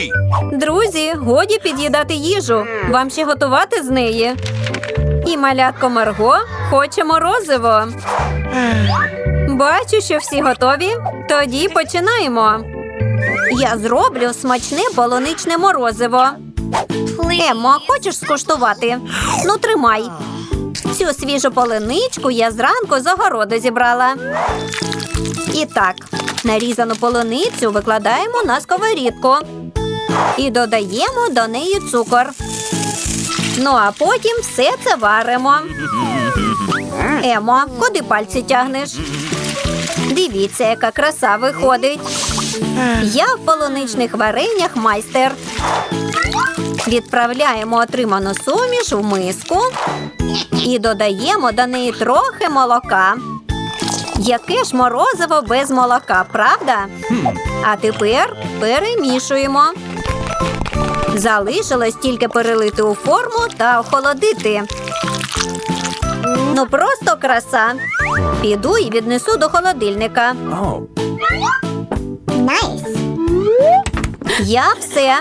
Hey! Друзі, годі під'їдати їжу. Вам ще готувати з неї. І малятко Марго хоче морозиво. Бачу, що всі готові. Тоді починаємо. Я зроблю смачне полуничне морозиво. Еммо, хочеш скуштувати? Ну, тримай. Цю свіжу полуничку я зранку з огороду зібрала. І так, нарізану полуницю викладаємо на сковорідку і додаємо до неї цукор. Ну а потім все це варимо. Емо, куди пальці тягнеш? Дивіться, яка краса виходить. Я в полуничних вареннях майстер. Відправляємо отриману суміш в миску і додаємо до неї трохи молока. Яке ж морозиво без молока, правда? А тепер перемішуємо. Залишилось тільки перелити у форму та охолодити. Ну просто краса. Піду і віднесу до холодильника. Oh. Я все.